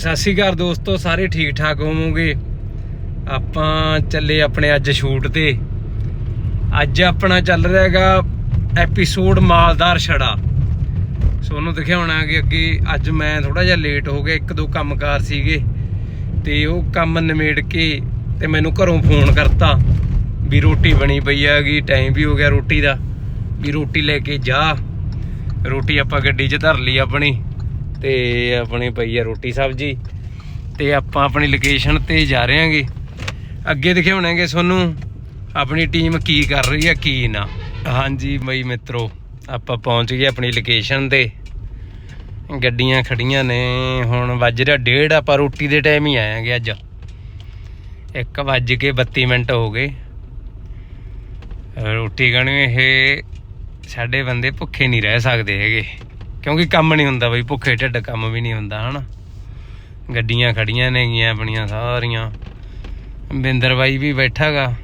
ਸਤਿ ਸ਼੍ਰੀ ਅਕਾਲ ਦੋਸਤੋ, ਸਾਰੇ ਠੀਕ ਠਾਕ ਹੋਵੋਗੇ? ਆਪਾਂ ਚੱਲੇ ਆਪਣੇ ਅੱਜ ਸ਼ੂਟ ਤੇ। ਅੱਜ ਆਪਣਾ ਚੱਲ ਰਿਹਾ ਹੈਗਾ ਐਪੀਸੋਡ ਮਾਲਦਾਰ ਛੜਾ। ਸੋਨੂੰ ਉਹਨੂੰ ਦਿਖਾਉਣਾ ਕਿ ਅੱਗੇ ਅੱਜ ਮੈਂ ਥੋੜਾ ਜਿਹਾ ਲੇਟ ਹੋ ਗਿਆ, ਇੱਕ ਦੋ ਕੰਮਕਾਰ ਸੀਗੇ ਤੇ ਉਹ ਕੰਮ ਨਿਮੇੜ ਕੇ ਤੇ ਮੈਨੂੰ ਘਰੋਂ ਫੋਨ ਕਰਤਾ ਵੀ ਰੋਟੀ ਬਣੀ ਪਈ ਹੈਗੀ ਟਾਈਮ ਵੀ ਹੋ ਗਿਆ ਰੋਟੀ ਦਾ, ਵੀ ਰੋਟੀ ਲੈ ਕੇ ਜਾ। ਰੋਟੀ ਆਪਾਂ ਗੱਡੀ 'ਚ ਧਰ ਲਈ ਆਪਣੀ। ਤੇ ਆਪਣੀ ਪਈ ਆ ਰੋਟੀ ਸਬਜੀ ਤੇ ਆਪਾਂ ਆਪਣੀ ਲੋਕੇਸ਼ਨ ਤੇ ਜਾ ਰਹੇ ਹਾਂਗੇ। ਅੱਗੇ ਦਿਖਾਉਣਾਂਗੇ ਤੁਹਾਨੂੰ ਆਪਣੀ ਟੀਮ ਕੀ ਕਰ ਰਹੀ ਹੈ ਕੀ ਨਾ। ਹਾਂਜੀ ਬਈ ਮਿੱਤਰੋ, ਆਪਾਂ ਪਹੁੰਚ ਗਏ ਆਪਣੀ ਲੋਕੇਸ਼ਨ ਤੇ। ਗੱਡੀਆਂ ਖੜੀਆਂ ਨੇ, ਹੁਣ ਵੱਜ ਰਿਹਾ ਡੇਢ, ਆਪਾਂ ਰੋਟੀ ਦੇ ਟਾਈਮ ਹੀ ਆਏਗੇ ਅੱਜ। 1 ਵੱਜ ਕੇ 32 ਮਿੰਟ ਹੋ ਗਏ। ਰੋਟੀ ਖਾਣੀ ਇਹ ਸਾਡੇ ਬੰਦੇ ਭੁੱਖੇ ਨਹੀਂ ਰਹਿ ਸਕਦੇ ਹੈਗੇ। ਕਿਉਂਕਿ ਕੰਮ ਨਹੀਂ ਹੁੰਦਾ ਬਈ, ਭੁੱਖੇ ਢਿੱਡ ਕੰਮ ਵੀ ਨਹੀਂ ਹੁੰਦਾ, ਹਨਾ। ਗੱਡੀਆਂ ਖੜੀਆਂ ਨੇਗੀਆਂ ਆਪਣੀਆਂ ਸਾਰੀਆਂ। ਬਿੰਦਰ ਬਾਈ ਵੀ ਬੈਠਾਗਾ।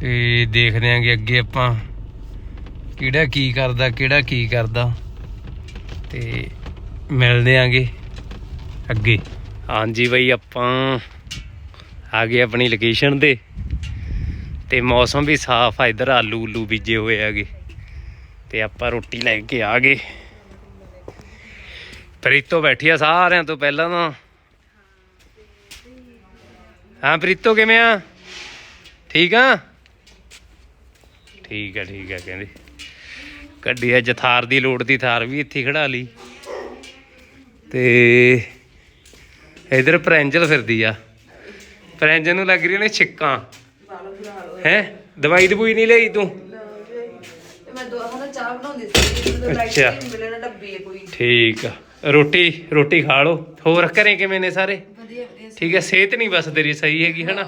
ਤੇ ਦੇਖਦੇ ਆਂਗੇ ਅੱਗੇ ਆਪਾਂ ਕਿਹੜਾ ਕੀ ਕਰਦਾ, ਕਿਹੜਾ ਕੀ ਕਰਦਾ। ਤੇ ਮਿਲਦੇ ਆਂਗੇ ਅੱਗੇ। ਹਾਂਜੀ ਬਈ, ਆਪਾਂ ਆ ਗਏ ਆਪਣੀ ਲੋਕੇਸ਼ਨ ਤੇ। ਤੇ ਮੌਸਮ ਵੀ ਸਾਫ਼ ਆ, ਇਧਰ ਆਲੂ ਉਲੂ ਬੀਜੇ ਹੋਏ ਹੈਗੇ। ਤੇ ਆਪਾਂ ਰੋਟੀ ਲੈ ਕੇ ਆ ਗਏ। ਪ੍ਰੀਤੋ ਬੈਠੀ ਆ ਸਾਰਿਆਂ ਤੋਂ ਪਹਿਲਾਂ ਤਾਂ। ਹਾਂ, ਪ੍ਰੀਤੋ ਕਿਵੇਂ ਆ? ਠੀਕ ਆ? ਠੀਕ ਆ ਠੀਕ ਆ ਕਹਿੰਦੀ। ਗੱਡੀ ਅੱਜ ਥਾਰ ਦੀ ਲੋੜ ਦੀ ਥਾਰ ਵੀ ਇੱਥੇ ਖੜਾ ਲਈ। ਤੇ ਇਧਰ ਪ੍ਰੈਂਜਲ ਫਿਰਦੀ ਆ। ਪ੍ਰੈਂਜਲ ਨੂੰ ਲੱਗ ਰਹੀਆਂ ਨੇ ਛਿੱਕਾਂ। ਹੈ? ਦਵਾਈ ਦਵੂਈ ਨਹੀਂ ਲਈ ਤੂੰ ਮੈਂ ਦੋ ਹਨਾ ਚਾਹ ਬਣਾਉਂਦੀ ਸੀ ਜਦੋਂ ਲਾਈਟ ਅੱਛਾ। ਡੱਬੀ ਹੈ ਕੋਈ। ਠੀਕ ਆ। ਰੋਟੀ ਰੋਟੀ ਖਾ ਲਓ। ਹੋਰ ਘਰੇ ਕਿਵੇਂ ਨੇ ਸਾਰੇ? ਵਧੀਆ ਵਧੀਆ ਠੀਕ ਹੈ ਸਿਹਤ ਨਹੀਂ ਬਸ ਤੇਰੀ ਸਹੀ ਹੈਗੀ ਹਨਾ?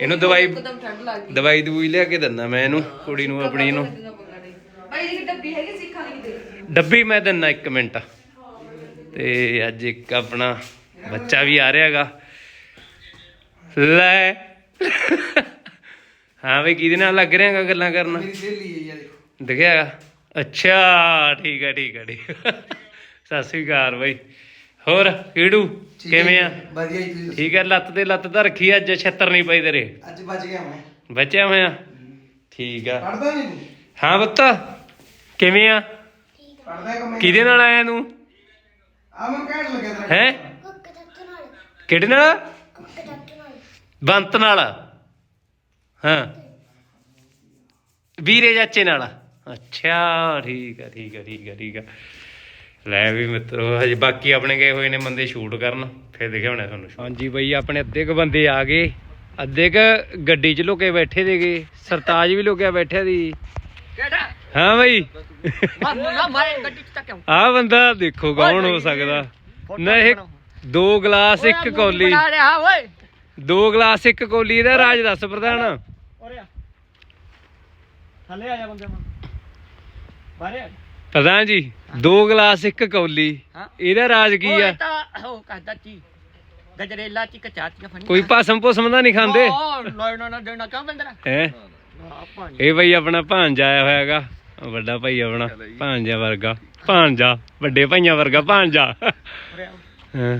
ਇਹਨੂੰ ਦਵਾਈ ਇੱਕਦਮ ਠੰਡ ਲੱਗ ਗਈ। ਦਵਾਈ ਦਵੂਈ ਲਿਆ ਕੇ ਦਿੰਦਾ ਮੈਂ ਇਹਨੂੰ ਕੁੜੀ ਨੂੰ ਆਪਣੀ ਨੂੰ। ਭਾਈ ਜੀ ਡੱਬੀ ਹੈਗੀ ਸਿੱਖਾਂ ਲਈ ਦੇ ਡੱਬੀ ਮੈਂ ਦਿੰਦਾ 1 ਮਿੰਟ। ਤੇ ਅੱਜ ਇੱਕ ਆਪਣਾ ਬੱਚਾ ਵੀ ਆ ਰਿਹਾ ਹੈਗਾ ਲੈ। ਹਾਂ ਵੀ ਕਿਹਦੇ ਨਾਲ ਲੱਗ ਰਿਹਾ ਹੈਗਾ ਗੱਲਾਂ ਕਰਨ? ਮੇਰੀ ਸਹੇਲੀ ਹੈ ਯਾਰ ਦੇਖੋ ਦਿਖਿਆ ਹੈਗਾ? ਅੱਛਾ ਠੀਕ ਹੈ ਠੀਕ ਹੈ ਠੀਕ ਹੈ। ਸਤਿ ਸ੍ਰੀ ਅਕਾਲ ਬਾਈ। ਹੋਰ ਕੀੜੂ ਕਿਵੇਂ ਆ? ਵਧੀਆ ਜੀ ਤੁਸੀਂ। ਠੀਕ ਹੈ ਲੱਤ ਤੇ ਲੱਤ ਤਾਂ ਰੱਖੀ ਅੱਜ ਛੱਤਰ ਨਹੀਂ ਪਈ ਤੇਰੇ। ਅੱਜ ਬਚ ਗਿਆ ਮੈਂ। ਬਚਿਆ ਹੋਇਆ? ਠੀਕ ਆ। ਪੜਦਾ ਨਹੀਂ ਤੂੰ? ਹਾਂ ਬੱਤਾ ਕਿਵੇਂ ਆ? ਪੜਦਾ ਕਿਹਦੇ ਨਾਲ ਆਇਆ ਤੂੰ? ਆ ਮੈਂ ਕਹਿਣ ਲੱਗਿਆ ਤੇਰਾ। ਹੈ? ਕਿਹੜੇ ਨਾਲ? ਬੰਤ ਨਾਲ। ਹਾਂ। ਵੀਰੇ ਚਾਚੇ ਨਾਲ। ਅੱਛਾ ਠੀਕ ਆ ਠੀਕ ਆ ਠੀਕ ਆ ਠੀਕ ਆ। ਲੈ ਵੀ ਮਿੱਤਰੋ ਹਜੇ ਬਾਕੀ ਆਪਣੇ ਗਏ ਹੋਏ ਨੇ ਬੰਦੇ ਸ਼ੂਟ ਕਰਨ। ਫਿਰ ਦਿਖਾਉਣਾ ਤੁਹਾਨੂੰ ਹਾਂਜੀ ਬਈ ਆਪਣੇ ਅੱਧੇ ਕ ਬੰਦੇ ਆ ਗਏ। ਅੱਧੇ ਕ ਗੱਡੀ 'ਚ ਲੁਕੇ ਬੈਠੇ ਦੇਗੇ ਸਰਤਾਜ ਵੀ ਲੁਕਿਆ ਬੈਠਿਆ ਦੀ ਕਿਹੜਾ? ਹਾਂ ਬਈ। ਨਾ ਮਾਰੇ ਗੱਡੀ ਚ ਤੱਕ ਆ ਬੰਦਾ ਦੇਖੋ ਕੌਣ ਹੋ ਸਕਦਾ। ਨਾ ਇਹ ਦੋ ਗਲਾਸ ਇੱਕ ਕੌਲੀ। ਦੋ ਗਲਾਸ ਇੱਕ ਕੌਲੀ ਦਾ ਰਾਜ ਦੱਸ ਪ੍ਰਧਾਨ ਥੱਲੇ ਆ ਜਾ ਬੰਦੇ ਬਾਰੇ? ਪ੍ਰਧਾਨ ਜੀ ਦੋ ਗਲਾਸ ਇੱਕ ਕੌਲੀ। ਹਾਂ। ਇਹਦਾ ਰਾਜ ਕੀ ਆ? ਤਾਂ ਉਹ ਕਹਦਾ ਚੀ ਗਜਰੇਲਾ ਚ ਕਚਾਤੀਆਂ ਫਣੀ ਕੋਈ ਭਸਮ ਭੁਸਮ ਦਾ ਨਹੀਂ ਖਾਂਦੇ? ਨਾ ਨਾ ਨਾ ਦੇਣਾ ਕਿਉਂ ਬੰਦਰਾ ਹੈ? ਆਪਾਂ ਇਹ ਬਈ ਆਪਣਾ ਭਾਂਜਾ ਆਇਆ ਹੋਇਆ ਹੈਗਾ ਵੱਡਾ ਭਾਈ ਆਪਣਾ ਭਾਂਜਾ ਵਰਗਾ। ਭਾਂਜਾ ਵੱਡੇ ਭਾਈਆਂ ਵਰਗਾ ਭਾਂਜਾ। ਹਾਂ।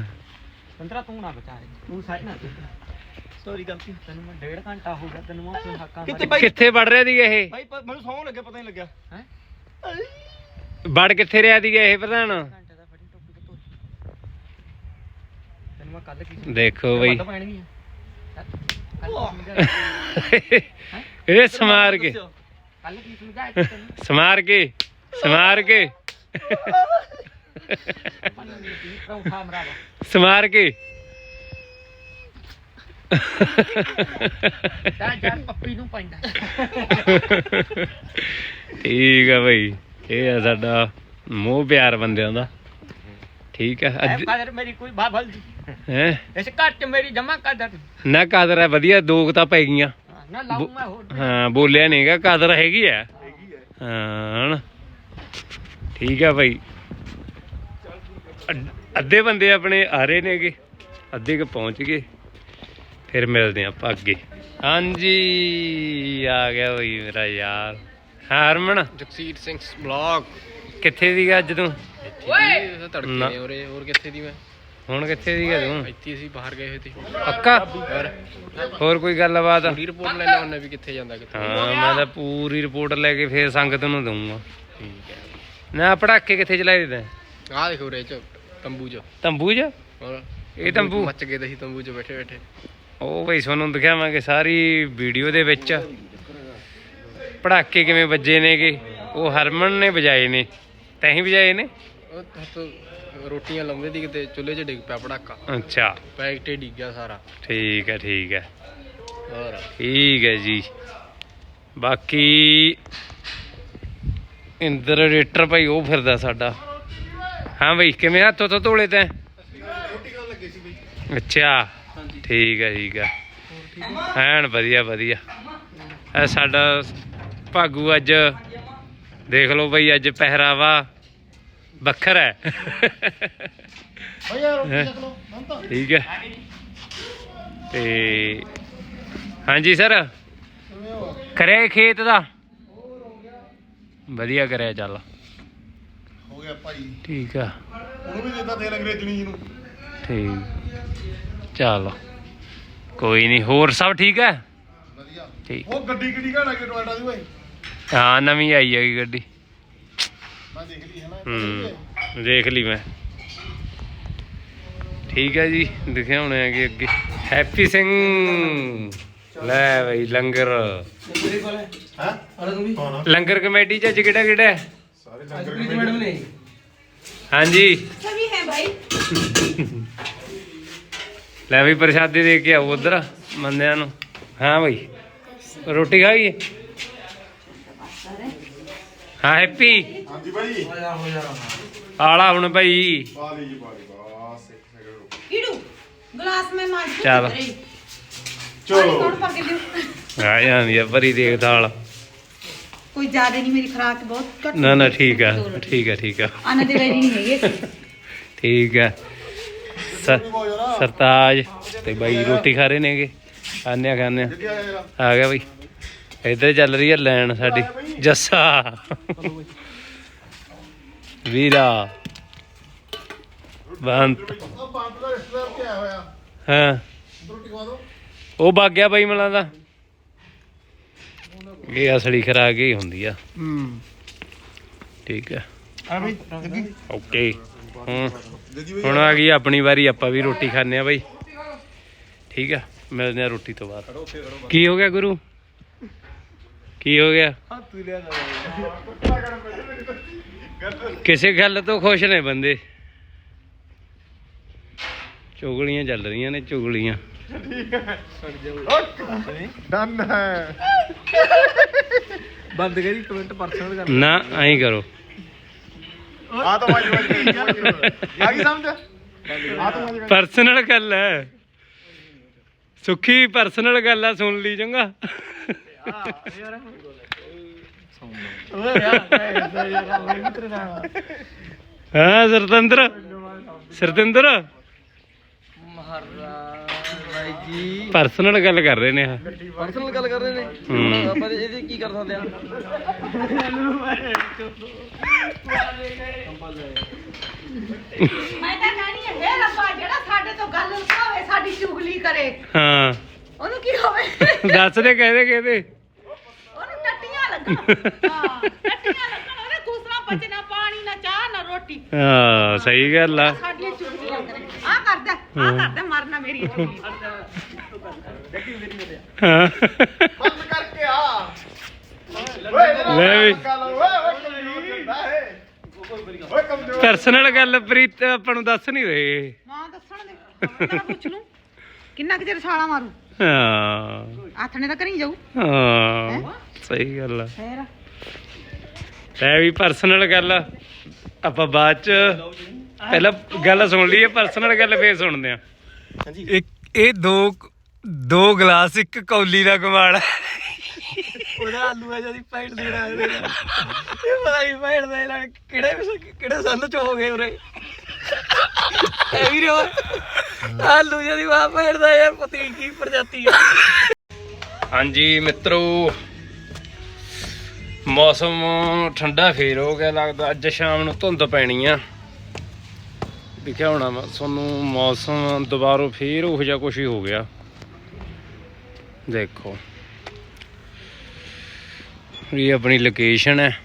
ਬੰਦਰਾ ਤੂੰ ਨਾ ਬਚਾ ਤੂੰ ਸਾਈਡ ਨਾ ਸੌਰੀ ਗਲਤੀ ਤੈਨੂੰ ਮੈਂ ਡੇਢ ਘੰਟਾ ਹੋ ਗਿਆ ਤੈਨੂੰ ਮੈਂ ਆਪਣੇ ਹੱਕਾਂ ਕਿੱਥੇ ਕਿੱਥੇ ਵੜ ਰਿਹਾ ਦੀ ਇਹ? ਭਾਈ ਪ- ਮੈਨੂੰ ਸੌਂ ਲੱਗਿਆ ਪਤਾ ਨਹੀਂ ਲੱਗਿਆ। ਹੈ? ਵੜ ਕਿੱਥੇ ਰਿਹਾ ਦੀ ਇਹ ਪ੍ਰਧਾਨ? ਦੇਖੋ ਬਈ। ਇਹ ਸਮਾਰ ਕੇ। ਕੱਲ ਕੀ ਸਮਝਾਇਆ ਸੀ ਤੈਨੂੰ ਸਮਾਰ ਕੇ। ਸਮਾਰ ਕੇ। ਸਮਾਰ ਕੇ। ਤਾਂ ਜਾਨ ਪੱਪੀ ਨੂੰ ਪੈਂਦਾ ਠੀਕ ਆ ਬਈ ਇਹ ਆ ਸਾਡਾ ਮੋਹ ਪਿਆਰ ਬੰਦਿਆਂ ਦਾ। ਠੀਕ ਆ ਐ ਕਦਰ ਮੇਰੀ ਕੋਈ ਬਾਬਲ ਦੀ। ਹੈ? ਇਸ ਘਰ ਚ ਮੇਰੀ ਜਮਾ ਕਦਰ ਨੀ। ਨਾ ਕਾਦਰ ਹੈ ਵਧੀਆ ਦੋ ਕੁ ਤਾਂ ਪੈ ਗਈਆਂ। ਹਾਂ, ਨਾ ਲਾਉ ਮੈਂ ਹੋਰ। ਹਾਂ ਬੋਲਿਆ ਨਹੀਂਗਾ ਕਾਦਰ ਹੈਗੀ ਆ। ਹਾਂ ਹਨਾ। ਠੀਕ ਆ ਭਾਈ। ਅੱਧ- ਅੱਧੇ ਬੰਦੇ ਆਪਣੇ ਆ ਰਹੇ ਨੇਗੇ ਅੱਧੇ ਕ ਪਹੁੰਚ ਗਏ। ਫਿਰ ਮਿਲਦੇ ਆਪਾਂ ਅੱਗੇ। ਹਾਂਜੀ ਆ ਗਿਆ ਬਈ ਮੇਰਾ ਯਾਰ। ਹਰਮਨ? ਜਗਸੀਰ ਸਿੰਘ ਬਲੌਗ ਕਿੱਥੇ ਸੀਗਾ ਅੱਜ ਤੂੰ? ਓਏ! ਨਾ। ਉਰੇ ਹੋਰ ਕਿੱਥੇ ਦੀ ਮੈਂ? ਹੁਣ ਕਿੱਥੇ ਸੀਗਾ ਤੂੰ? ਇੱਥੇ ਅਸੀਂ ਬਾਹਰ ਗਏ ਹੋਏ ਤੇ ਪੱਕਾ? ਹੋਰ? ਕੋਈ ਗੱਲਬਾਤ? ਪੂਰੀ ਰਿਪੋਰਟ ਲੈ ਲੈਣਾ ਵੀ ਕਿੱਥੇ ਜਾਂਦਾ ਕਿੱਥੇ। ਹਾਂ ਮੈਂ ਤਾਂ ਪੂਰੀ ਰਿਪੋਰਟ ਲੈ ਕੇ ਫੇਰ ਸੰਗਤ ਨੂੰ ਦਊਂਗਾ। ਠੀਕ ਹੈ। ਨਾ ਪੜਾਕੇ ਕਿੱਥੇ ਚਲਾਏ ਦਿੱਤੇ ਆਹ ਦੇਖੋ ਰੇ ਚ ਤੰਬੂ ਚ। ਤੰਬੂ 'ਚ? ਹੋਰ? ਇਹ ਤੰਬੂ? ਮੱਚ ਗਏ ਤੇ ਅਸੀਂ ਤੰਬੂ ਚ ਬੈਠੇ ਬੈਠੇ ਉਹ ਬਈ ਤੁਹਾਨੂੰ ਦਿਖਾਵਾਂਗੇ ਸਾਰੀ ਵੀਡੀਓ ਦੇ ਵਿੱਚ। ਪੜਾਕੇ ਕਿਵੇਂ ਵੱਜੇ ਨੇਗੇ। ਉਹ ਹਰਮਨ ਨੇ ਵਜਾਏ ਨੇ। ਤੈਂ ਵਜਾਏ ਨੇ। ਰੋਟੀਆਂ ਲਾਉਂਦੇ ਦੀ ਕਿਤੇ ਚੁੱਲ੍ਹੇ 'ਚ ਡਿੱਗ ਪਿਆ ਪੜਾਕਾ। ਅੱਛਾ। ਪੈਕਟ ਹੀ ਡਿੱਗ ਗਿਆ ਸਾਰਾ। ਠੀਕ ਹੈ ਠੀਕ ਹੈ। ਹੋਰ? ਠੀਕ ਹੈ ਜੀ। ਬਾਕੀ ਇੰਦਰ ਰੇਟਰ ਭਾਈ ਉਹ ਫਿਰਦਾ ਸਾਡਾ। ਹਾਂ ਬਈ ਕਿਵੇਂ ਹੱਥ ਉੱਥੋਂ ਧੋਲੇ ਤੈਂ? ਅੱਛਾ। ਠੀਕ ਹੈ ਠੀਕ ਹੈ ਐਨ ਵਧੀਆ ਵਧੀਆ। ਇਹ ਸਾਡਾ ਭਾਗੂ ਅੱਜ ਦੇਖ ਲਓ ਬਈ ਅੱਜ ਪਹਿਰਾਵਾ ਵੱਖਰਾ ਹੈ? ਠੀਕ ਹੈ ਤੇ ਹਾਂਜੀ ਸਰ ਕਰਿਆ ਖੇਤ ਦਾ? ਵਧੀਆ ਕਰਿਆ ਚੱਲ। ਹੋ ਗਿਆ ਭਾਈ। ਠੀਕ ਆ। ਉਹਨੂੰ ਵੀ ਦਿੱਤਾ ਤੇਲ ਅੰਗਰੇਜ਼ਣੀ ਜੀ ਨੂੰ। ਠੀਕ। ਚੱਲ। ਕੋਈ ਨਹੀਂ ਹੋਰ ਸਭ ਠੀਕ ਹੈ? ਵਧੀਆ। ਠੀਕ। ਉਹ ਗੱਡੀ ਕਿਹੜੀ ਘਾਣਾ ਕਿ ਟੋਇਟਾ ਦੀ ਓਏ? ਹਾਂ ਨਵੀਂ ਆਈ ਹੈਗੀ ਗੱਡੀ। ਮੈਂ ਦੇਖ ਲਈ ਹੈ ਨਾ ਹੂੰ ਦੇਖ ਲਈ ਮੈਂ। ਠੀਕ ਹੈ ਜੀ ਦਿਖਾਉਣੇ ਆਗੇ ਅੱਗੇ। ਹੈਪੀ ਸਿੰਘ। ਲੈ ਬਈ ਲੰਗਰ। ਲੰਗਰ ਕਮੇਟੀ ਚ ਅੱਜ ਕਿਹੜਾ ਕਿਹੜਾ? ਸਾਰੇ ਲੰਗਰ ਕਮੇਟੀ ਮੈਡਮ ਨੇ ਹਾਂਜੀ। ਸਭੀ ਹੈ ਭਾਈ ਲੈ ਵੀ ਪ੍ਰਸ਼ਾਦੀ ਦੇ ਕੇ ਆਓ ਉਧਰ ਮੰਨਿਆਂ ਨੂੰ। ਹਾਂ ਬਈ। ਰੋਟੀ ਖਾਈਏ? ਹਾਂ ਹੈਪੀ? ਹਾਂਜੀ ਭਾਈ। ਆਲਾ ਹੁਣ ਭਾਈ ਬਾਲੀ ਜੀ ਬਾਲੀ ਬਾਸ ਇੱਕ ਸੈਕਿੰਡ ਰੁਕੋ। ਕਿੜੂ ਗਲਾਸ ਮੈਂ ਮਾਰ ਕੇ ਚੱਲ। ਚਲੋ। ਕੌਣ ਪਾ ਕੇ ਦਿਓ ਆ ਜਾਂਦੀ ਆ ਭਰੀ ਦੇਖ ਦਾਲ। ਕੋਈ ਜ਼ਿਆਦਾ ਨਹੀਂ ਮੇਰੀ ਖਰਾਕ ਬਹੁਤ ਘੱਟ ਨਾ ਨਾ ਠੀਕ ਆ ਠੀਕ ਆ ਠੀਕ ਆ। ਆਨਾ ਦੇ ਵੈਰੀ ਨਹੀਂ ਹੈਗੇ ਠੀਕ ਆ। ਸਰਤਾਜ ਤੇ ਬਾਈ ਰੋਟੀ ਖਾ ਰਹੇ ਨੇਗੇ। ਆਨੇ ਆ ਜੱਗੀ ਆ। ਆ ਗਿਆ ਬਈ। ਇੱਧਰ ਚੱਲ ਰਹੀ ਹੈ ਲੈਣ ਸਾਡੀ। ਜੱਸਾ। ਵੀਰਾ। ਬੰਤ। ਹਾਂ। ਉਹ ਵਗ ਗਿਆ ਬਾਈ ਮਲਾਂ ਦਾ। ਇਹ ਅਸਲੀ ਖਰਾਕ ਹੀ ਹੁੰਦੀ ਆ। ਹੂੰ। ਠੀਕ ਹੈ ਆ ਬਈ ਜੱਗੀ ਓਕੇ। ਜੱਗੀ ਹੁਣ ਆ ਗਈ ਆਪਣੀ ਵਾਰੀ ਆਪਾਂ ਵੀ ਰੋਟੀ ਖਾਣੇ ਆ ਬਾਈ। ਠੀਕ ਆ ਮਿਲਦੇ ਆ ਰੋਟੀ ਤੋਂ ਬਾਅਦ। ਕੀ ਹੋ ਗਿਆ ਗੁਰੂ? ਕੀ ਹੋ ਗਿਆ? ਕਿਸੇ ਗੱਲ ਤੋਂ ਖੁਸ਼ ਨੇ ਬੰਦੇ। ਚੁਗਲੀਆਂ ਚੱਲ ਰਹੀਆਂ ਨੇ ਚੁਗਲੀਆਂ। ਡਨ ਹੈ। ਬੰਦ ਕਰੀ ਕਮੈਂਟ ਪਰਸਨਲ ਕਰ ਨਾ ਐਂ ਕਰੋ। ਆ ਤਾਂ ਵਾਜੀ ਵਾਜੀ ਆ। ਗਈ ਸਮਝ? ਆ ਤਾਂ ਵਾਜੀ ਪਰਸਨਲ ਗੱਲ ਹੈ ਸੁੱਖੀ ਪਰਸਨਲ ਗੱਲ ਆ ਸੁਣ ਲਈ ਚੰਗਾ। ਓਏ ਯਾਰ ਯਾਰ ਮੈਂ ਮਿੱਤਰ ਨਾਲ ਹਾਂ ਸਰਤੰਦਰ ਸਰਤਿੰਦਰ ਮਹਾਰਾਜ। ਜੀ ਪਰਸਨਲ ਗੱਲ ਕਰ ਰਹੇ ਨੇ ਆ ਪਰਸਨਲ ਗੱਲ ਕਰ ਰਹੇ ਨੇ? ਹੂੰ। ਆਪਾਂ ਇਹਦੇ ਕੀ ਕਰ ਸਕਦੇ ਆ? मैं ਤਾਂ ਕਹਿਣੀ ਹੈ हे ਰੱਬਾ ਜਿਹੜਾ ਸਾਡੇ ਤੋਂ ਗੱਲ ਲੁਕਾਵੇ ਸਾਡੀ ਚੁਗਲੀ ਕਰੇ। ਹਾਂ। ਉਹਨੂੰ ਕੀ ਹੋਵੇ? ਦੱਸ ਦੇ ਕਹਦੇ ਕਹਦੇ ਉਹਨੂੰ ਟੱਟੀਆਂ ਲੱਗਣ। ਹਾਂ ਟੱਟੀਆਂ ਲੱਗਣ ਉਹਨੇ ਦੂਸਰਾ ਪਚਣਾ ਪਾਣੀ ਨਾ ਚਾਹ ਨਾ ਰੋਟੀ। ਹਾਂ ਸਹੀ ਗੱਲ ਆ। ਸਾਡੀਆਂ ਚੁਗਲੀਆਂ ਕਰੇ। ਆ ਕਰਦਾ ਆ ਕਰਦਾ ਮਰਨਾ ਮੇਰੀ ਚੁਗਲੀ। ਹਾਂ। ਬੰਦ ਕਰਕੇ ਆ। ਓਏ ਲੈ ਵੀ। ਓਏ ਓਏ ਕਮਜ਼ੋਰ ਕਰਦਾ ਹੈ ਓਏ ਕਮਜ਼ੋਰ। ਪਰਸਨਲ ਗੱਲ ਪ੍ਰੀਤ ਆਪਾਂ ਨੂੰ ਦੱਸ ਨਹੀਂ ਰਹੇ। ਮਾਂ ਦੱਸਣ ਦੇ। ਮੈਂ ਪੁੱਛ ਲੂੰ? ਕਿੰਨਾ ਕੁ ਚਿਰ ਛਾਲਾ ਮਾਰੂ? ਹਾਂ। ਆਥਣੇ ਤਾਂ ਕਰੀ ਜਾਊ? ਹਾਂ। ਸਹੀ ਗੱਲ ਆ। ਫੇਰ? ਵੀ ਪਰਸਨਲ ਗੱਲ। ਆਪਾਂ ਬਾਅਦ ਚ ਪਹਿਲਾਂ ਗੱਲ ਸੁਣ ਲਈਏ ਪਰਸਨਲ ਗੱਲ ਫੇਰ ਸੁਣਦੇ ਆ। ਇਹ ਦੋ ਦੋ ਗਲਾਸ ਇੱਕ ਕੌਲੀ ਦਾ ਕਮਾਲ ਉਹਦਾ ਆਲੂ ਆ ਜਦੀ ਪੈਟ ਦੇਣਾ ਇਹਦੇ ਨਾਲ। ਇਹ ਪਤਾ ਨਹੀਂ ਪੈਟ ਦੇ ਨਾਲ ਕਿਹੜੇ ਕਿਹੜੇ ਸੰਨ ਚ ਹੋ ਗਏ ਉਰੇ। ਇਹ ਵੀ ਰੋ ਆਲੂ ਜਦੀ ਵਾ ਪੈਟ ਦਾ ਯਾਰ ਪਤਾ ਕੀ ਪ੍ਰਜਾਤੀ ਆ। ਹਾਂਜੀ ਮਿੱਤਰੋ। ਮੌਸਮ ਠੰਡਾ ਫੇਰ ਹੋ ਗਿਆ ਲੱਗਦਾ। ਅੱਜ ਸ਼ਾਮ ਨੂੰ ਧੁੰਦ ਪੈਣੀ ਆ। ਦਿਖਿਆ ਹੋਣਾ ਵਾ ਤੁਹਾਨੂੰ ਮੌਸਮ ਦੁਬਾਰਾ ਫੇਰ ਉਹ ਜਿਹਾ ਕੁਝ ਹੀ ਹੋ ਗਿਆ। ਦੇਖੋ। ਇਹ ਆਪਣੀ ਲੋਕੇਸ਼ਨ ਹੈ।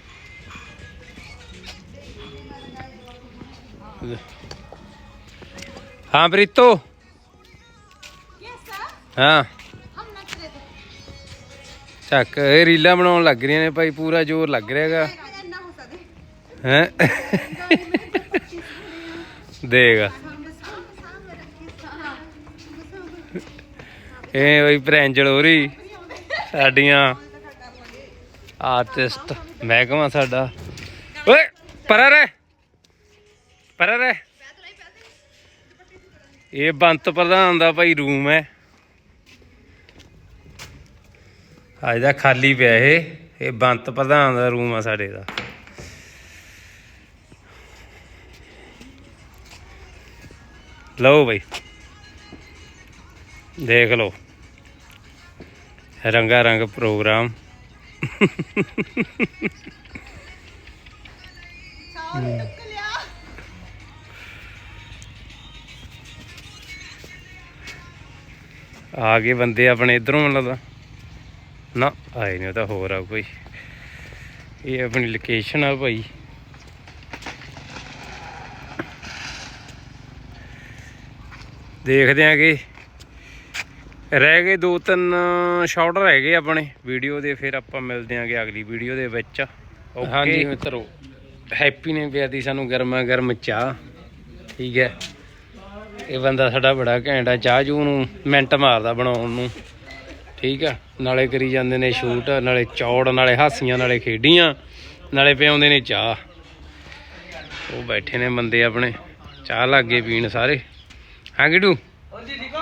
ਹਾਂ ਪ੍ਰੀਤੋ। ਹਾਂ। ਚੱਕ, ਇਹ ਰੀਲਾਂ ਬਣਾਉਣ ਲੱਗ ਰਹੀਆਂ ਨੇ ਭਾਈ, ਪੂਰਾ ਜ਼ੋਰ ਲੱਗ ਰਿਹਾਗਾ ਹੈ? ਦੇਗਾ ਇਹ ਬਈ ਪ੍ਰੈਂਜਲ ਹੋ ਸਾਡੀਆਂ ਆਰਟਿਸਟ। ਮਹਿਕਮਾ ਸਾਡਾ। ਓਏ, ਪਰਾ ਰਹਿ। ਪਰਾ ਰਹਿ। ਇਹ ਬੰਤ ਪ੍ਰਧਾਨ ਦਾ ਭਾਈ ਰੂਮ ਹੈ। ਅੱਜ ਦਾ ਖਾਲੀ ਪਿਆ ਇਹ। ਇਹ ਬੰਤ ਪ੍ਰਧਾਨ ਦਾ ਰੂਮ ਆ ਸਾਡੇ ਦਾ। ਲਓ ਬਈ। ਦੇਖ ਲਓ। ਰੰਗਾ ਰੰਗ ਪ੍ਰੋਗਰਾਮ ਆ ਗਏ ਬੰਦੇ ਆਪਣੇ ਇਧਰੋਂ ਲੱਗਦਾ। ਨਾ ਆਏ ਨਹੀਂ ਉਹ ਤਾਂ ਹੋਰ ਆ ਕੋਈ। ਇਹ ਆਪਣੀ ਲੋਕੇਸ਼ਨ ਆ ਭਾਈ। ਦੇਖਦੇ ਆਂ ਕਿ ਰਹਿ ਗਏ ਦੋ ਤਿੰਨ ਸ਼ਾਟ ਰਹਿ ਗਏ ਆਪਣੇ ਵੀਡੀਓ ਦੇ, ਫਿਰ ਆਪਾਂ ਮਿਲਦੇ ਆਂਗੇ ਅਗਲੀ ਵੀਡੀਓ ਦੇ ਵਿੱਚ। ਹਾਂਜੀ ਮਿੱਤਰੋ ਹੈਪੀ ਨੇ ਪਿਆਦੀ ਸਾਨੂੰ ਗਰਮਾ ਗਰਮ ਚਾਹ। ਠੀਕ ਹੈ। ਇਹ ਬੰਦਾ ਸਾਡਾ ਬੜਾ ਘੈਂਟ ਆ, ਚਾਹ ਜੂ ਨੂੰ ਮਿੰਟ ਮਾਰਦਾ ਬਣਾਉਣ ਨੂੰ। ਠੀਕ ਆ। ਨਾਲੇ ਕਰੀ ਜਾਂਦੇ ਨੇ ਸ਼ੂਟ ਨਾਲੇ ਚੌੜ, ਨਾਲੇ ਹਾਸੀਆਂ, ਨਾਲੇ ਖੇਡੀਆਂ, ਨਾਲੇ ਪਿਆਉਂਦੇ ਨੇ ਚਾਹ। ਉਹ ਬੈਠੇ ਨੇ ਬੰਦੇ ਆਪਣੇ। ਚਾਹ ਲੱਗੇ ਪੀਣ ਸਾਰੇ। ਹਾਂ ਕਿਡੂ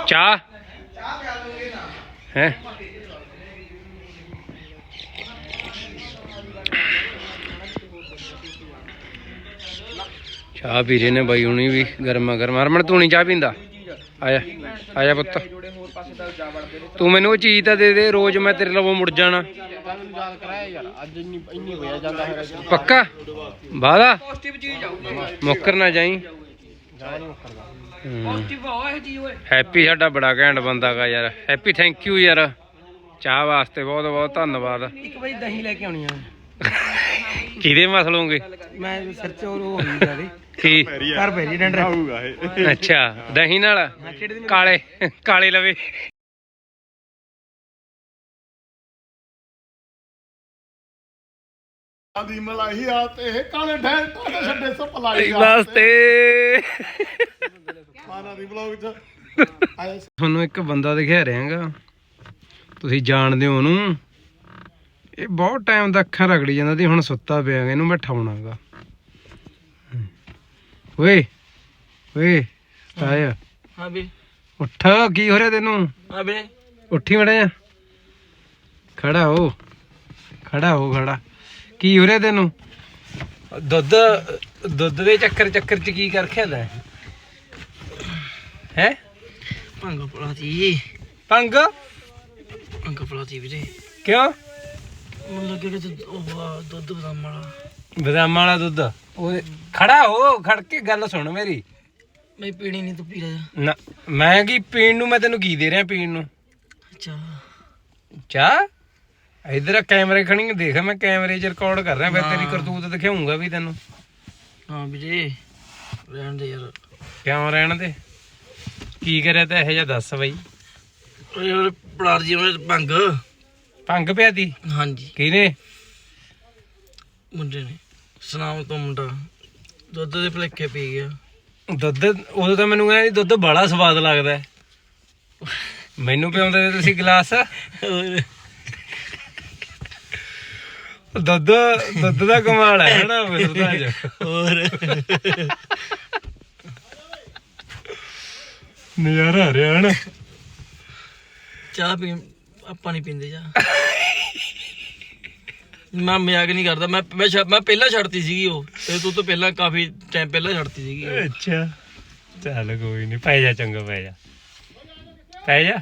ਚਾਹ? ਹੈ। ਚਾਹ ਪੀ ਰਹੇ ਨੇ ਬਾਈ ਹੁਣੀ ਵੀ, ਗਰਮਾ ਗਰਮ। ਹਰਮਨ, ਤੂੰ ਨਹੀਂ ਚਾਹ ਪੀਂਦਾ? ਆਇਆ ਆਜਾ ਪੁੱਤ। ਤੂੰ ਮੈਨੂੰ ਉਹ ਚੀਜ਼ ਤਾਂ ਦੇ ਦੇ, ਰੋਜ਼ ਮੈਂ ਤੇਰੇ ਲਵੋਂ ਮੁੜ ਜਾਣਾ। ਪੱਕਾ? ਯਾਦ ਕਰਾਇਆ ਯਾਰ ਅੱਜ ਜੀ ਹੈਪੀ ਸਾਡਾ ਬੜਾ ਘੈਂਟ ਬੰਦਾ ਗਾ ਯਾਰ। ਹੈਪੀ ਥੈਂਕ ਯੂ ਯਾਰ। ਚਾਹ ਵਾਸਤੇ ਬਹੁਤ ਬਹੁਤ ਧੰਨਵਾਦ। ਇੱਕ ਵਾਰੀ ਦਹੀਂ ਲੈ ਕੇ ਆਉਣੀ ਆ। ਕਿਹਦੇ ਮਸਲੋਂਗੇ ਮੈਂ ਸਿਰ ਚ ਉਹ ਹੋਈ ਜਾਵੇ ਕੀ? ਘਰ ਪੈ ਜੀ ਡੰਡਰ। ਆਊਗਾ ਇਹ। ਅੱਛਾ ਦਹੀਂ ਨਾਲ? ਕਾਲੇ ਕਾਲੇ ਲਵੇ। ਆਦੀ ਮਲਾਈ ਆ ਤੇ ਕਾਲੇ ਢੈਲ ਟਾਟਾ ਛੱਡੇ ਸਪਲਾਈ ਵਾਸਤੇ ਦੀ ਚ। ਤੁਹਾਨੂੰ ਇੱਕ ਬੰਦਾ ਦਿਖਾ ਰਿਹਾਗਾ ਤੁਸੀਂ ਜਾਣਦੇ ਹੋ ਉਹਨੂੰ। ਇਹ ਬਹੁਤ ਟਾਈਮ ਦਾ ਅੱਖਾਂ ਰਗੜੀ ਜਾਂਦਾ ਤੇ ਹੁਣ ਸੁੱਤਾ ਪਿਆ ਇਹਨੂੰ ਮੈਂ ਠਾਉਣਾਗਾ ਓਏ ਓਏ ਆਇਆ ਹਾਂ ਵੀ ਉੱਠ ਕੀ ਹੋ ਰਿਹਾ ਤੈਨੂੰ? ਹਾਂ ਵੀਰੇ। ਉੱਠੀ ਮੜਾ ਜਾ। ਖੜਾ ਹੋ ਖੜਾ ਹੋ ਖੜਾ। ਕੀ ਹੋ ਰਿਹਾ ਤੈਨੂੰ? ਦੁੱਧ ਦੁੱਧ ਦੇ ਚੱਕਰ ਚੱਕਰ ਚ ਕੀ ਕਰ ਖਿਆਦਾ ਹੈ ਭੰਗ ਪਲਾਤੀ ਪੰਗ ਭੰਗ ਪਲਾਤੀ ਵੀਰੇ ਕਿਉਂ ਮੈਨੂੰ ਲੱਗੇ ਕਿ ਉਹ ਆ, ਦੁੱਧ ਬਦਾਮ ਵਾਲਾ ਬਦਾਮਾਂ ਵਾਲਾ ਦੁੱਧ ਉਹ ਖੜਾ ਹੋ ਖੜ ਕੇ ਗੱਲ ਸੁਣ ਮੇਰੀ ਮੈਂ ਪੀਣੀ ਨਹੀਂ ਤੂੰ ਪੀ ਲੈ ਨਾ ਮੈਂ ਕੀ ਪੀਣ ਨੂੰ ਮੈਂ ਤੈਨੂੰ ਕੀ ਦੇ ਰਿਹਾ ਪੀਣ ਨੂੰ ਅੱਛਾ ਚਾਹ ਇਧਰ ਕੈਮਰੇ ਖਣੀ ਦੇਖ ਮੈਂ ਕੈਮਰੇ 'ਚ ਰਿਕਾਰਡ ਕਰ ਰਿਹਾ ਫਿਰ ਤੇਰੀ ਕਰਤੂਤ ਦਿਖਾਉਂਗਾ ਵੀ ਤੈਨੂੰ ਹਾਂ ਵੀਰੇ ਰਹਿਣ ਦੇ ਯਾਰ ਕਿਉਂ ਰਹਿਣ ਦੇ ਕੀ ਕਰਿਆ ਤਾਂ ਇਹੋ ਜਿਹਾ ਦੱਸ ਬਈ? ਉਹ ਯਾਰ ਪੜਾਰ ਜੀ ਉਹਨੇ ਭੰਗ। ਭੰਗ ਪਿਆਦੀ ਹਾਂਜੀ। ਕਿਹਨੇ? ਮੁੰਡੇ ਨੇ। ਸੁਨਾਮ ਤੋਂ ਮੁੰਡਾ। ਦੁੱਧ ਦੇ ਭਲੇਖੇ ਪੀ ਗਿਆ। ਦੁੱਧ ਉਦੋਂ ਤਾਂ ਮੈਨੂੰ ਕਹਿੰਦਾ ਦੁੱਧ ਬੜਾ ਸਵਾਦ ਲੱਗਦਾ ਹੈ। ਮੈਨੂੰ ਪਿਆਉਂਦੇ ਤੇ ਤੁਸੀਂ ਗਲਾਸ? ਹੋਰ। ਦੁੱਧ ਦੁੱਧ ਦਾ ਕਮਾਲ ਹੈ ਹਨਾ ਮਿਸਰਤਾ ਚ। ਹੋਰ। ਨਜ਼ਾਰਾ ਆ ਰਿਹਾ ਹਨਾ? ਚਾਹ ਪੀ ਆਪਾਂ ਨਹੀਂ ਪੀਂਦੇ ਚਾਹ। ਮੈਂ ਮਜ਼ਾਕ ਨਹੀਂ ਕਰਦਾ। ਮੈਂ ਮੈਂ ਛੱਡ- ਮੈਂ ਪਹਿਲਾਂ ਛੱਡਤੀ ਸੀਗੀ ਉਹ। ਤੇ ਤੂੰ ਤੋਂ ਪਹਿਲਾਂ ਕਾਫੀ ਟਾਈਮ ਪਹਿਲਾਂ ਛੱਡਤੀ ਸੀਗੀ ਉਹ। ਅੱਛਾ। ਚੱਲ ਕੋਈ ਨਹੀਂ ਪੈ ਜਾ ਚੰਗਾ ਪੈ ਜਾ। ਪੈ ਜਾ।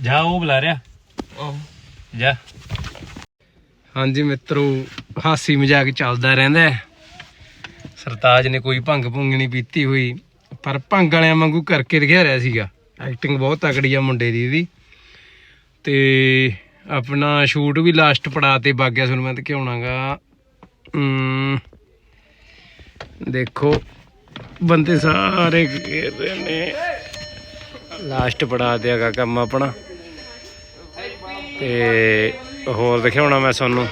ਜਾ ਉਹ ਬੁਲਾ ਰਿਹਾ। ਆਹੋ। ਜਾ। ਹਾਂਜੀ ਮਿੱਤਰੋ ਹਾਸੀ ਮਜ਼ਾਕ ਚੱਲਦਾ ਰਹਿੰਦਾ ਹੈ। ਸਰਤਾਜ ਨੇ ਕੋਈ ਭੰਗ ਭੁੰਗ ਨਹੀਂ ਪੀਤੀ ਹੋਈ। ਪਰ ਭੰਗ ਵਾਲਿਆਂ ਵਾਂਗੂ ਕਰਕੇ ਦਿਖਾ ਰਿਹਾ ਸੀਗਾ। ਐਕਟਿੰਗ ਬਹੁਤ ਤਕੜੀ ਆ ਮੁੰਡੇ ਦੀ ਇਹਦੀ। ਤੇ ਆਪਣਾ ਸ਼ੂਟ ਵੀ ਲਾਸਟ ਪੜਾ ਤੇ ਬਾਗਿਆ ਤੁਹਾਨੂੰ ਮੈਂ ਦਿਖਾਉਣਾਗਾ ਅਮ, ਦੇਖੋ ਬੰਦੇ ਸਾਰੇ ਘੇਰ ਨੇ। ਲਾਸਟ ਪੜਾ ਤੇ ਹੈਗਾ ਕੰਮ ਆਪਣਾ। ਤੇ ਹੋਰ ਦਿਖਾਉਣਾ ਮੈਂ ਤੁਹਾਨੂੰ।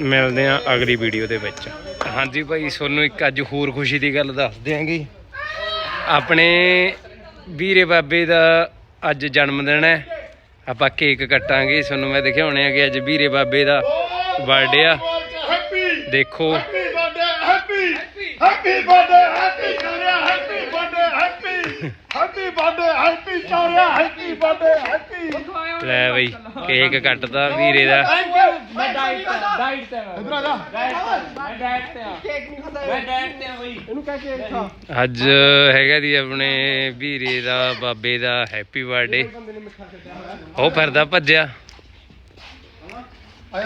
ਮਿਲਦੇ ਆ ਅਗਲੀ ਵੀਡੀਓ ਦੇ ਵਿੱਚ। ਹਾਂਜੀ ਭਾਈ ਤੁਹਾਨੂੰ ਇੱਕ ਅੱਜ ਹੋਰ ਖੁਸ਼ੀ ਦੀ ਗੱਲ ਦੱਸ ਦਿਆਂਗੇ। ਆਪਣੇ ਵੀਰੇ ਬਾਬੇ ਦਾ ਅੱਜ ਜਨਮ ਦਿਨ ਹੈ। ਆਪਾਂ ਕੇਕ ਕੱਟਾਂਗੇ। ਤੁਹਾਨੂੰ ਮੈਂ ਦਿਖਾਉਣੇ ਆ ਕਿ ਅੱਜ ਵੀਰੇ ਬਾਬੇ ਦਾ ਬਰਥਡੇ ਆ। ਦੇਖੋ। Happy birthday happy happy birthday happy ਚੌਰਿਆ happy birthday happy happy happy ਚੌਰਿਆ happy birthday happy ਲੈ ਬਈ ਕੇਕ ਕੱਟਦਾ ਵੀਰੇ ਦਾ। ਮੈਂ ਡਾਈਟ ਤੇ ਡਾਈਟ ਤੇ ਇਧਰ ਆ ਜਾ। ਮੈਂ ਡਾਈਟ ਤੇ ਆ। ਕੇਕ ਨਹੀਂ ਖਾਂਦਾ। ਮੈਂ ਡਾਈਟ ਤੇ ਆ ਬਈ। ਇਹਨੂੰ ਕਹਿ ਕੇ ਖਾ। ਅੱਜ ਹੈਗਾ ਦੀ ਆਪਣੇ ਵੀਰੇ ਦਾ ਬਾਬੇ ਦਾ ਹੈਪੀ ਬਰਥਡੇ ਉਹ ਫਿਰਦਾ ਭੱਜਿਆ।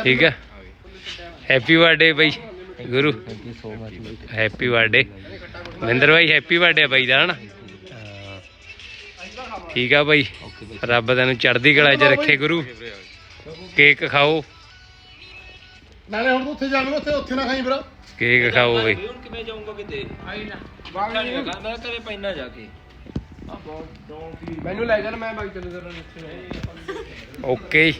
ਠੀਕ ਹੈ। ਹੈਪੀ ਬਰਥਡੇ ਬਾਈ ਗੁਰੂ। ਹੈਪੀ ਬਰਥਡੇ ਮਹਿੰਦਰ ਬਾਈ ਹੈਪੀ ਬਰਥਡੇ ਬਾਈ ਦਾ ਹਨਾ। ਠੀਕ ਆ ਬਾਈ। ਰੱਬ ਤੈਨੂੰ ਚੜ੍ਹਦੀ ਕਲਾ 'ਚ ਰੱਖੇ ਗੁਰੂ। ਕੇਕ ਖਾਓ। ਨਾਲੇ ਹੁਣ ਤੂੰ ਉੱਥੇ ਜਾਣਾ ਉੱਥੇ ਉੱਥੇ ਨਾ ਖਾਈ ਵੀਰਾ ਕੇਕ ਖਾਓ ਬਾਈ। ਕਿਵੇਂ ਜਾਊਂਗਾ ਕਿਤੇ? ਆਈ ਨਾ। ਮੈਂ ਕਦੇ ਪੈਣਾ ਜਾ ਕੇ। ਮੈਨੂੰ ਲੈ ਚੱਲ ਮੈਂ ਬਾਈ ਚੱਲੂ ਤੇਰਾ ਓਕੇ।